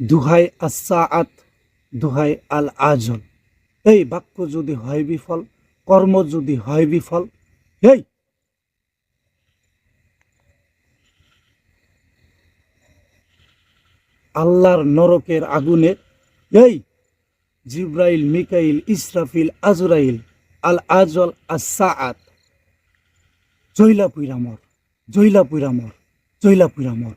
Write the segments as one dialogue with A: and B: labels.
A: দুহাই আসাআত দুহাই আল আজল এই বাক্য যদি হয় বিফল, কর্ম যদি হয় বিফল এই আল্লাহর নরকের আগুনে এই জিব্রাইল, মিকাইল, ইসরাফিল, আজরাইল আল আজল আসাআত জৈলা পুইরামর জৈলা পুইরামর জৈলা পুইরামর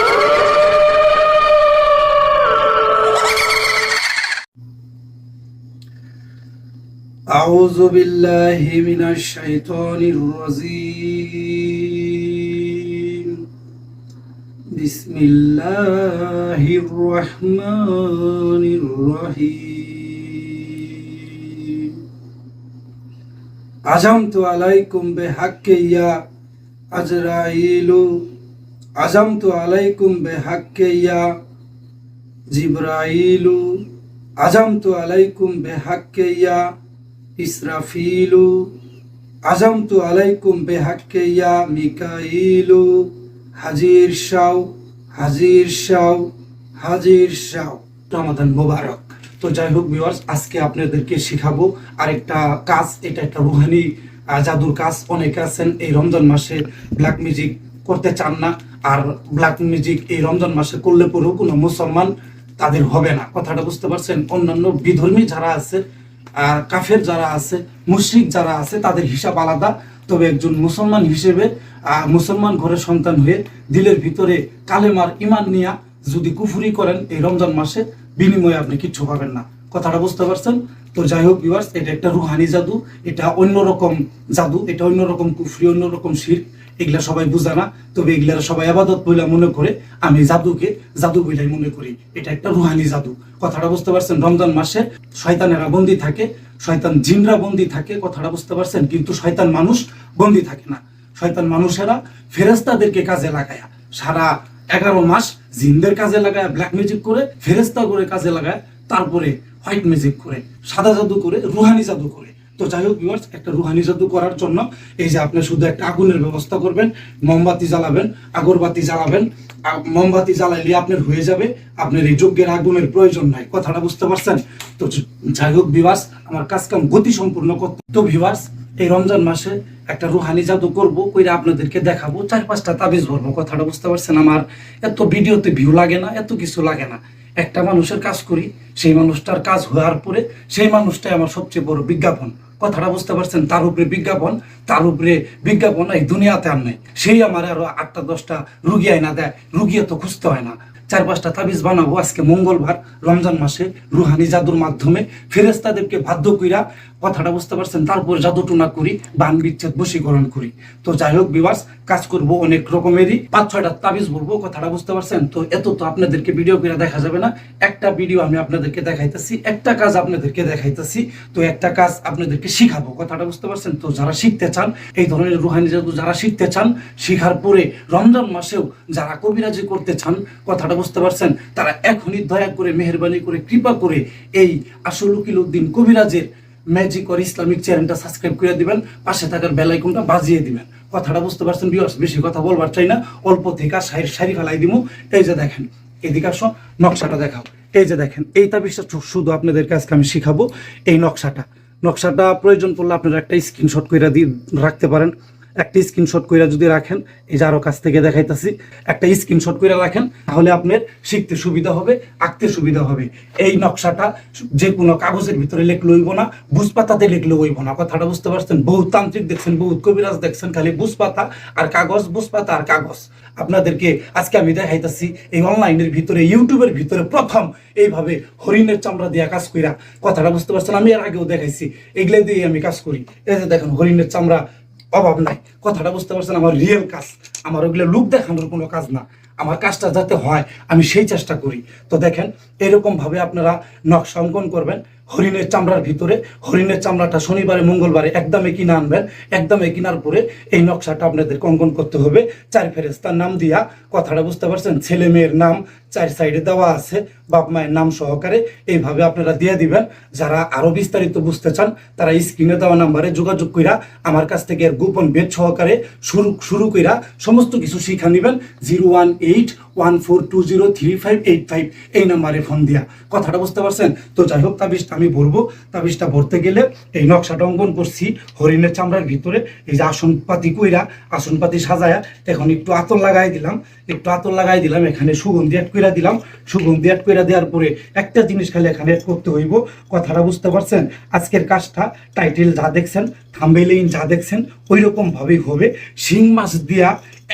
A: أعوذ بالله من الشيطان الرجيم بسم الله الرحمن الرحيم عزمت عليكم بحق يا أجرائيل عزمت عليكم بحق يا جبرائيل عزمت عليكم بحق يا ইসরাফিলু আজামতু আলাইকুম বেহাক্কে ইয়া মিকাইলু হাজির শাও হাজির শাও হাজির শাও। রমাদান মোবারক। তো যাই হোক ভিউয়ার্স, আজকে আপনাদেরকে শিখাবো আরেকটা কাজ, এটা একটা রুহানি জাদুর কাজ। অনেকে আছেন, এই রমজান মাসে ব্ল্যাক মিউজিক করতে চান না, আর ব্ল্যাক মিউজিক এই রমজান মাসে করলে পরেও কোনো মুসলমান তাদের হবে না। কথাটা বুঝতে পারছেন? অন্যান্য বিধর্মী যারা আছে আর কাফের যারা আছে, মুশরিক যারা আছে, তাদের হিসাব আলাদা। তবে একজন মুসলমান হিসেবে মুসলমান ঘরের সন্তান হয়ে দিলের ভিতরে কালেমার ইমান নিয়া যদি কুফুরি করেন, এই রমজান মাসে বিনিময়ে আপনি কিচ্ছু পাবেন না। কথাটা বুঝতে পারছেন? তো যাই হোক ভিউয়ার্স এটা একটা রুহানি জাদু, এটা অন্যরকম জাদু, এটা অন্যরকম কুফরি, অন্যরকম শির এগুলা সবাই বুঝে না। তবে এগুলার সবাই আবাদত বইলা মনে করে, আমি জাদুকে জাদু বইলাই মনে করি। এটা একটা রুহানি জাদু। কথাটা বুঝতে পারছেন, রমজান মাসে শয়তানেরা বন্দি থাকে, শয়তান জিনরা বন্দি থাকে, কথাটা বুঝতে পারছেন, কিন্তু শয়তান মানুষ বন্দি থাকে না। শয়তান মানুষেরা ফেরেস্তাদেরকে কাজে লাগায়, সারা এগারো মাস জিনদের কাজে লাগায় ব্ল্যাক ম্যাজিক করে ফেরেস্তা করে কাজে লাগায়, তারপরে হোয়াইট ম্যাজিক করে, সাদা জাদু করে, রুহানি জাদু করে। তো যাই হোক ভিউয়ার্স একটা রুহানি জাদু করার জন্য এই যে আপনি শুধু একটা আগুনের ব্যবস্থা করবেন, মোমবাতি জ্বালাবেন, আগরবাতি জ্বালাবেন মোমবাতি জ্বালাইলে আপনার হয়ে যাবে, আপনার এই যজ্ঞের আগুনের প্রয়োজন নাই। কথাটা বুঝতে পারছেন? তো যাই হোক ভিউয়ার্স আমার কাজ কাম গতি সম্পূর্ণ করতে তো ভিউয়ার্স এই রমজান মাসে একটা রুহানি জাদু করব, কইরা আপনাদেরকে দেখাবো চার পাঁচটা তাবিজ ভরবো। কথাটা বুঝতে পারছেন আমার? এত ভিডিওতে ভিউ লাগে না, এত কিছু লাগে না। একটা মানুষের কাজ করি, সেই মানুষটার কাজ হওয়ার পরে সেই মানুষটাই আমার সবচেয়ে বড় বিজ্ঞাপন। কথাটা বুঝতে পারছেন, তার উপরে বিজ্ঞাপন, তার উপরে বিজ্ঞাপন এই দুনিয়াতে আর নেই। সেই আমার আরও আটটা দশটা রুগী আইনা দেয় রুগী তো খুঁজতে হয় না। চার পাঁচটা তাবিজ বানাবো আজকে মঙ্গলবার, রমজান মাসে রুহানি জাদুর মাধ্যমে। ফেরেস্তাদেরকে বাধ্য কইরা কথাটা বুঝতে পারছেন, তারপর জাদু টুনা করি, বান বিচ্ছেদ বশীকরণ করি। তো যাই হোক বিবাস কাজ করব অনেক রকমেরই। পাঁচ ছয়টা তাবিজ বলব, কথাটা বুঝতে পারছেন? তো এত তো আপনাদেরকে ভিডিও করে দেখা যাবে না। একটা ভিডিও আমি আপনাদেরকে দেখাইতেছি, একটা কাজ আপনাদেরকে দেখাইতেছি। তো একটা কাজ আপনাদেরকে শিখাবো, কথাটা বুঝতে পারছেন? তো যারা শিখতে চান, এই ধরনের রুহানি জাদু যারা শিখতে চান, শিখার পরে রমজান মাসেও যারা কবিরাজি করতে চান, কথাটা বুঝতে পারছেন? তারা এখনই দয়া করে, মেহরবানি করে, কৃপা করে এই আসল উকিল উদ্দিন কবিরাজের ম্যাজিক অর ইসলামিক চ্যানেলটা সাবস্ক্রাইব করে দিবেন, পাশে থাকার বেল আইকনটা বাজিয়ে দিবেন। কথাটা বুঝতে পারছেন বিয়ার্স বেশি কথা বলবার চাই না, অল্প থেকে সারি সারি ফেলাই দিব এই যে দেখেন, এদিকে আসো, নকশাটা দেখাও। এই যে দেখেন, এই তাবিজটা শুধু আপনাদেরকে আজকে আমি শিখাবো, এই নকশাটা। নকশাটা প্রয়োজন পড়লে আপনারা একটা স্ক্রিনশট করে দিয়ে রাখতে পারেন। একটা স্ক্রিনশট করে যদি রাখেন, এই যে আরও কাছ থেকে দেখাইতেছি, একটা স্ক্রিনশট করে রাখেন, তাহলে আপনার শিখতে সুবিধা হবে, আঁকতে সুবিধা হবে। এই নকশাটা যে কোনো কাগজের ভিতরে লেখলে হইব না, বুঝপাতাতে লিখলে হইব না। কথাটা বুঝতে পারছেন? বহুত তান্ত্রিক দেখছেন বহুত কবিরাজ দেখছেন, খালি বুঝপাতা আর কাগজ, বুঝপাতা আর কাগজ। আপনাদেরকে আজকে আমি দেখাইতেছি এই অনলাইনের ভিতরে, ইউটিউবের ভিতরে প্রথম এইভাবে হরিণের চামড়া দিয়া কাজ কইরা। কথাটা বুঝতে পারছেন? আমি এর আগেও দেখাইছি। এগুলো দিয়ে আমি কাজ করি। এই যে দেখেন, হরিণের চামড়া অভাব নাই। কথাটা বুঝতে পারছেন, আমার রিয়েল কাজ। আমার ওগুলো লুক দেখানোর কোনো কাজ না। আমার কাজটা যাতে হয়, আমি সেই চেষ্টা করি। তো দেখেন এরকম ভাবে আপনারা নকশা অঙ্কন করবেন। হরিণের চামড়ার ভিতরে, হরিণের চামড়াটা শনিবারে, মঙ্গলবারে একদমে কিনে আনবেন। একদমে কেনার পরে এই নকশাটা আপনাদের অঙ্কন করতে হবে। চার ফেরেস্তার নাম দিয়া, কথাটা বুঝতে পারছেন? ছেলে মেয়ের নাম চার সাইডে দেওয়া আছে। বাপ মায়ের নাম সহকারে এইভাবে আপনারা দিয়ে দিবেন। যারা আরও বিস্তারিত বুঝতে চান, তারা স্ক্রিনে দেওয়া নাম্বারে যোগাযোগ কইরা আমার কাছ থেকে এর গোপন বেদ সহকারে শুরু শুরু কইরা সমস্ত কিছু শিখা নেবেন। Zero one eight one four two zero three five eight five এই নাম্বারে ফোন দিয়া। কথাটা বুঝতে পারছেন? তো যাই হোক, তাবিজটা আমি ভরবো। তাবিজটা ভরতে গেলে এই নকশাটা অঙ্কন করছি হরিণের চামড়ার ভিতরে। এই যে আসনপাতি কইরা আসনপাতি সাজায়া এখন একটু আতর লাগাই দিলাম। একটু আতর লাগাই দিলাম, এখানে সুগন্ধি অ্যাড কইরা দিলাম। সুগন্ধি অ্যাড কইরা দেওয়ার পরে একটা জিনিস খালি এখানে করতে হইব, কথাটা বুঝতে পারছেন? আজকের কাজটা টাইটেল যা দেখছেন থাম্বেলিন যা দেখছেন ওই রকম ভাবেই হবে। শিং মাছ দিয়া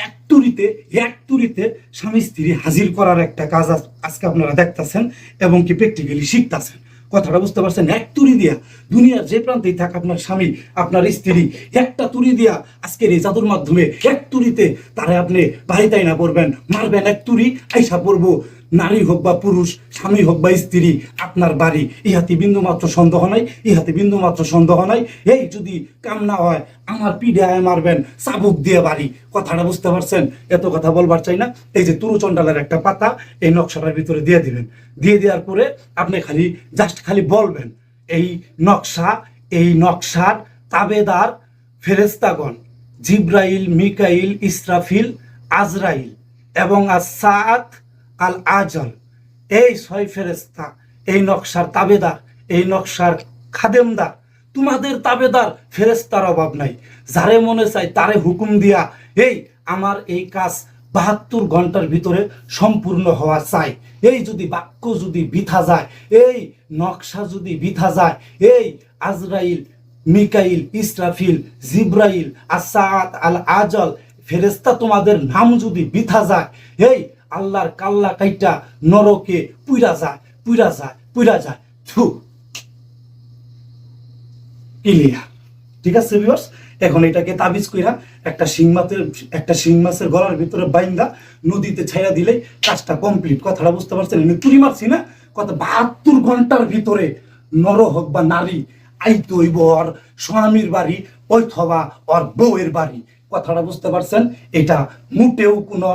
A: এক তুরিতে এক তুরিতে স্বামী স্ত্রী হাজির করার একটা কাজ আজকে আপনারা দেখতাছেন এবং কি প্র্যাকটিক্যালি শিখতাছেন। কথাটা বুঝতে পারছেন? এক তুরি দিয়া দুনিয়ার যে প্রান্তেই থাক আপনার স্বামী, আপনার স্ত্রী, একটা তুরি দিয়া আজকের এই জাদুর মাধ্যমে এক তুরিতে তারা আপনি বাড়িতাই না পড়বেন, মারবেন এক তুরি, আইসা পড়ব। নারী হোক বা পুরুষ, স্বামী হোক বা স্ত্রী, আপনার বাড়ি, ইহাতে বিন্দু মাত্র সন্দেহ নাই, ইহাতে বিন্দু মাত্র সন্দেহ নাই। এই যদি কাম না হয়, আমার পিঠে মারবেন, চাবুক দিয়ে বাড়ি। কথাটা বুঝতে পারছেন? এত কথা বলবার চাই না। এই যে তুরুচন্ডালের একটা পাতা, এই নকশাটার ভিতরে দিয়ে দিবেন। দিয়ে দেওয়ার পরে আপনি খালি জাস্ট খালি বলবেন, এই নকশা, এই নকশার তাবেদার ফেরেস্তাগণ জিব্রাইল, মিকাইল, ইসরাফিল, আজরাইল এবং আসাত আল আজল, এই ছয় ফেরেস্তা এই নকশার তাবেদার, এই নকশার খাদেমদার। তোমাদের তাবেদার ফেরেস্তার অভাব নাই। যারে মনে চাই তারে হুকুম দিয়া এই আমার এই কাজ বাহাত্তর ঘণ্টার ভিতরে সম্পূর্ণ হওয়া চাই। এই যদি বাক্য যদি বিথা যায়, এই নকশা যদি বিথা যায়, এই আজরাইল, মিকাইল, ইসরাফিল, জিব্রাইল আসাদ আল আজল ফেরেস্তা তোমাদের নাম যদি বিথা যায়, এই আল্লাহর কাল্লা কাইটা নরকে পুইরা যায় পুইরা যায় পুইরা যায়। থু। ক্লিয়ার ঠিক আছে ভিউয়ার্স এখন এটাকে তাবিজ কইরা একটা শিং মাছের, একটা শিং মাছের গলার ভিতরে বাইন্দা নদীতে ছাইরা দিলে কাজটা কমপ্লিট কথাটা বুঝতে পারছেন? আমি তুরি মারছি না? কত বাহাত্তর ঘণ্টার ভিতরে নর হোক বা নারী, আইতে হইব ওর স্বামীর বাড়ি, অথবা ওর বউয়ের বাড়ি। কথাটা বুঝতে পারছেন? এটা মোটেও কোনো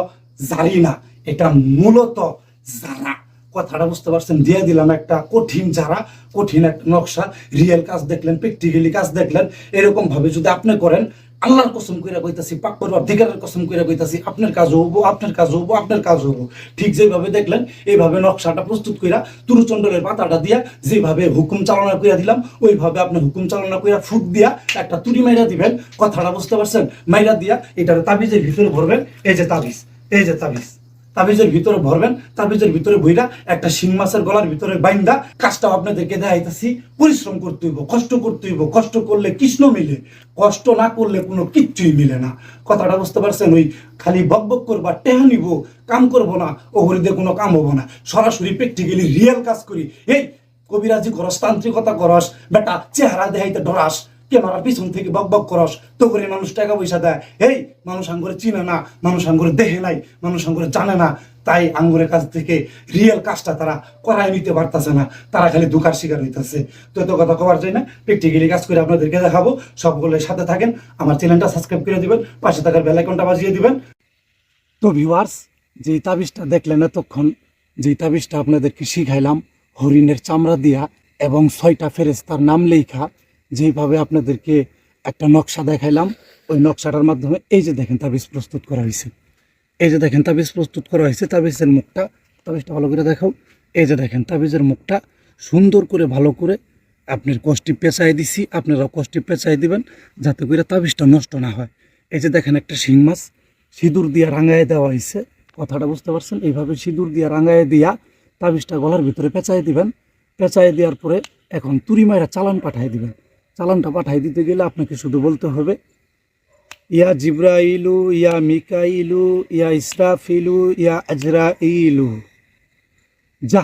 A: জারি না। এটা মূলত যারা, কথাটা বুঝতে পারছেন, দিয়ে দিলাম একটা কঠিন যারা কঠিন একটা নকশা রিয়েল কাজ দেখলেন প্র্যাকটিক্যালি কাজ দেখলেন এরকম ভাবে যদি আপনি করেন, আল্লাহর কসম কইরা কইতাছি, পাক করবার অধিকারের কসম কইরা কইতাছি, আপনার কাজ হব, আপনার কাজ হব, আপনার কাজ হব। ঠিক যেভাবে দেখলেন, এইভাবে নকশাটা প্রস্তুত কইরা তুরুচন্ডলের পাতাটা দিয়া যেভাবে হুকুম চালনা কইরা দিলাম, ওইভাবে আপনি হুকুম চালনা কইরা ফুট দিয়া একটা তুরি মাইরা দিবেন। কথাটা বুঝতে পারছেন? মাইরা দিয়া এটার তাবিজের ভিতরে ভরবেন। এই যে তাবিজ, এই যে তাবিজ। তাবিজের ভিতরে ভরবেন, তাবিজের ভিতরে বইরা একটা শিং মাছের গলার ভিতরে বাইন্দা কাজটা আপনাদেরকে দেখাইতেছি। পরিশ্রম করতে হইব, কষ্ট করতে হইব, কষ্ট করলে কৃষ্ণ মিলে, কষ্ট না করলে কোনো কিচ্ছুই মিলে না। কথাটা বুঝতে পারছেন? ওই খালি বক বক করবা, টেহা নিব, কাম করব না ও হরিদে কোনো কাম হব না। সরাসরি প্র্যাকটিক্যালি রিয়েল কাজ করি। এই কবিরাজি করস তান্ত্রিকতা করস, বেটা, চেহারা দেখাইতে ডরাস ক্যামেরার পিছন থেকে বক বক করস, তো করে মানুষ টাকা পয়সা দেয়। এই মানুষ আঙ্গুরে চিনে না, মানুষ আঙ্গুরে দেখে নাই, মানুষ আঙ্গুরে জানে না। তাই আঙ্গুরের কাছ থেকে রিয়েল কাজটা তারা করাই নিতে পারতেছে না, তারা খালি দুকার শিকার হইতেছে। তো এত কথা কবার যায় না প্র্যাকটিক্যালি কাজ করে আপনাদেরকে দেখাবো সবগুলোর সাথে থাকেন, আমার চ্যানেলটা সাবস্ক্রাইব করে দিবেন, পাশে থাকার বেল আইকনটা বাজিয়ে দিবেন। তো ভিউয়ার্স যে তাবিজটা দেখলেন এতক্ষণ যে তাবিজটা আপনাদেরকে শিখাইলাম, হরিণের চামড়া দিয়া এবং ছয়টা ফেরেস্তার নাম লেখা যেভাবে আপনাদেরকে একটা নকশা দেখাইলাম, ওই নকশাটার মাধ্যমে এই যে দেখেন তাবিজ প্রস্তুত করা হয়েছে এই যে দেখেন তাবিজ প্রস্তুত করা হয়েছে তাবিজের মুখটা, তাবিজটা ভালো করে দেখাও। এই যে দেখেন তাবিজের মুখটা সুন্দর করে, ভালো করে আপনার কষ্টি পেঁচাই দিছি, আপনারাও কষ্টি পেঁচাই দিবেন, যাতে করে তাবিজটা নষ্ট না হয়। এই যে দেখেন একটা শিং মাছ, সিঁদুর দিয়া রাঙায় দেওয়া হয়েছে কথাটা বুঝতে পারছেন? এইভাবে সিঁদুর দিয়া রাঙায় দিয়া তাবিজটা গলার ভিতরে পেঁচাই দিবেন। পেঁচাই দেওয়ার পরে এখন তুরি মায়েরা চালান পাঠাই দিবেন। চালানটা পাঠাই দিতে গেলে আপনাকে শুধু বলতে হবে, ইয়া জিব্রাইলু, ইয়া মিকাইলু, ইয়া ইসরাফিলু, ইয়া আজরা ইলু যা,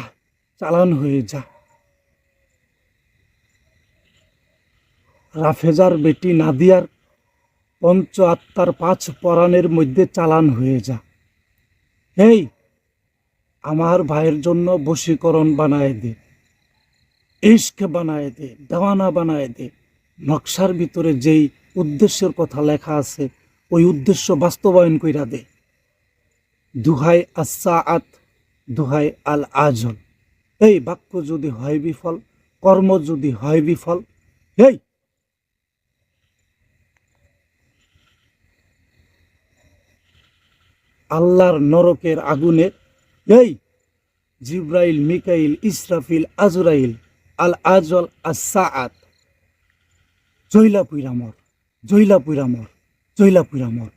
A: চালান হয়ে যা। রাফেজার বেটি নাদিয়ার পঞ্চ আত্মার পাঁচ পরাণের মধ্যে চালান হয়ে যা। এই আমার ভাইয়ের জন্য বশীকরণ বানায় দে ইস্ক বানায় দে, দেওয়ানা বানায় দে। নকশার ভিতরে যেই উদ্দেশ্যের কথা লেখা আছে, ওই উদ্দেশ্য বাস্তবায়ন কইরা দে। দুহাই আসাআত দুহাই আল আজল এই বাক্য যদি হয় বিফল, কর্ম যদি হয় বিফল এই আল্লাহর নরকের আগুনে এই জিব্রাইল, মিকাইল, ইসরাফিল, আজরাইল আল আজল আসাআত জৈলা পুইরামর জৈলা পুইরামর জৈলা পুইরামর